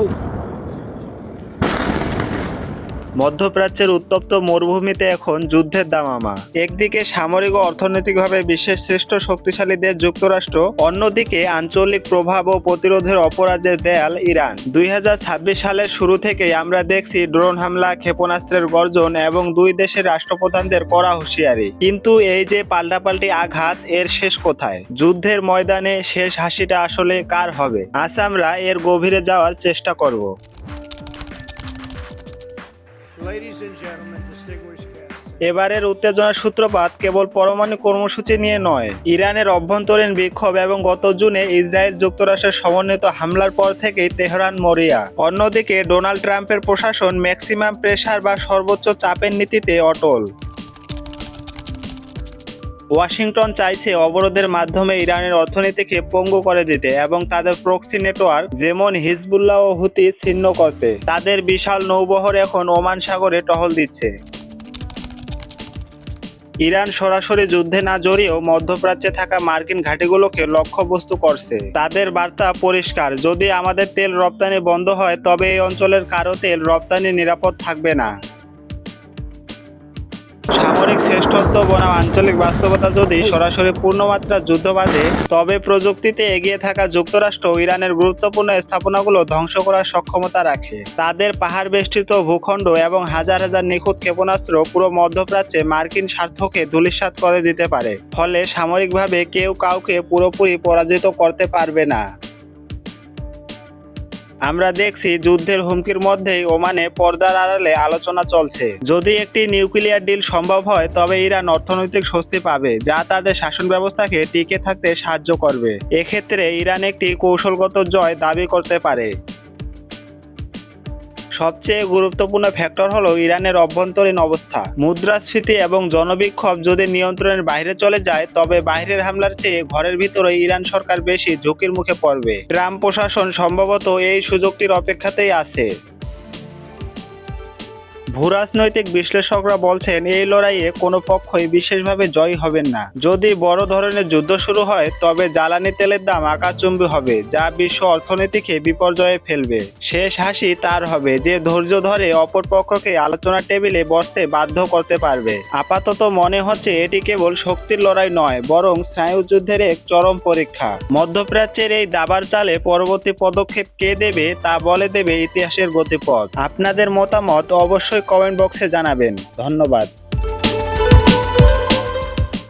Oh. মধ্যপ্রাচ্যের উত্তপ্ত মরুভূমিতে এখন যুদ্ধের দামামা। একদিকে সামরিক ও অর্থনৈতিকভাবে বিশ্বের শ্রেষ্ঠ শক্তিশালী দেশ যুক্তরাষ্ট্র, অন্যদিকে আঞ্চলিক প্রভাব ও প্রতিরোধের অপরাজের দেয়াল ইরান। দুই হাজার ছাব্বিশ সালের শুরু থেকেই আমরা দেখছি ড্রোন হামলা, ক্ষেপণাস্ত্রের গর্জন এবং দুই দেশের রাষ্ট্রপ্রধানদের করা হুঁশিয়ারি। কিন্তু এই যে পাল্টাপাল্টি আঘাত, এর শেষ কোথায়? যুদ্ধের ময়দানে শেষ হাসিটা আসলে কার হবে? আজ আমরা এর গভীরে যাওয়ার চেষ্টা করব। এবারের উত্তেজনার সূত্রপাত কেবল পরমাণু কর্মসূচি নিয়ে নয়। ইরানের অভ্যন্তরীণ বিক্ষোভ এবং গত জুনে ইসরায়েল যুক্তরাষ্ট্রের সমন্বিত হামলার পর থেকেই তেহরান মরিয়া। অন্যদিকে ডোনাল্ড ট্রাম্পের প্রশাসন ম্যাক্সিমাম প্রেসার বা সর্বোচ্চ চাপের নীতিতে অটল। ওয়াশিংটন চাইছে অবরোধের মাধ্যমে ইরানের অর্থনীতিকে পঙ্গু করে দিতে এবং তাদের প্রক্সি নেটওয়ার্ক, যেমন হিজবুল্লাহ ও হুতি, ছিন্ন করতে। তাদের বিশাল নৌবহর এখন ওমান সাগরে টহল দিচ্ছে। ইরান সরাসরি যুদ্ধে না জড়িয়েও মধ্যপ্রাচ্যে থাকা মার্কিন ঘাঁটিগুলোকে লক্ষ্যবস্তু করছে। তাদের বার্তা পরিষ্কার, যদি আমাদের তেল রপ্তানি বন্ধ হয়, তবে এই অঞ্চলের কারও তেল রপ্তানি নিরাপদ থাকবে না। সামরিক শ্রেষ্ঠত্ব বনাম আঞ্চলিক বাস্তবতা যদি সরাসরি পূর্ণমাত্রা যুদ্ধ বাঁধে, তবে প্রযুক্তিতে এগিয়ে থাকা যুক্তরাষ্ট্র ইরানের গুরুত্বপূর্ণ স্থাপনাগুলো ধ্বংস করার সক্ষমতা রাখে। তাদের পাহাড় বেষ্টিত ভূখণ্ড এবং হাজার হাজার নিখুঁত ক্ষেপণাস্ত্র পুরো মধ্যপ্রাচ্যে মার্কিন স্বার্থকে ধূলিসাৎ করে দিতে পারে। ফলে সামরিকভাবে কেউ কাউকে পুরোপুরি পরাজিত করতে পারবে না। আমরা দেখছি যুদ্ধের হুমকির মধ্যেই ওমানে পর্দার আড়ালে আলোচনা চলছে। যদি একটি নিউক্লিয়ার ডিল সম্ভব হয়, তবে ইরান অর্থনৈতিক স্বস্তি পাবে, যা তাদের শাসন ব্যবস্থাকে টিকে থাকতে সাহায্য করবে। এক্ষেত্রে ইরান একটি কৌশলগত জয় দাবি করতে পারে। সবচেয়ে গুরুত্বপূর্ণ ফ্যাক্টর হলো ইরানের অভ্যন্তরীণ অবস্থা। মুদ্রাস্ফীতি এবং জনবিক্ষোভ যদি নিয়ন্ত্রণের বাইরে চলে যায়, তবে বাইরের হামলার চেয়ে ঘরের ভিতরে ইরান সরকার বেশি ঝুঁকির মুখে পড়বে। ট্রাম্প প্রশাসন সম্ভবত এই সুযোগটির অপেক্ষাতেই আছে। ভূরাজনৈতিক বিশ্লেষকরা বলছেন, এই লড়াইয়ে কোনো পক্ষই বিশেষভাবে জয়ী হবেন না। যদি বড় ধরনের যুদ্ধ শুরু হয়, তবে জ্বালানি তেলের দাম আকাশচুম্বী হবে, যা বিশ্ব অর্থনীতিকে বিপর্যয়ে ফেলবে। শেষ হাসি তার হবে, যে ধৈর্য ধরে অপর পক্ষকে আলোচনা টেবিলে বসতে বাধ্য করতে পারবে। আপাতত মনে হচ্ছে এটি কেবল শক্তির লড়াই নয়, বরং স্নায়ুযুদ্ধের এক চরম পরীক্ষা। মধ্যপ্রাচ্যের এই দাবার চালে পরবর্তী পদক্ষেপ কে দেবে, তা বলে দেবে ইতিহাসের গতিপথ। আপনাদের মতামত অবশ্যই কমেন্ট বক্সে জানাবেন। ধন্যবাদ।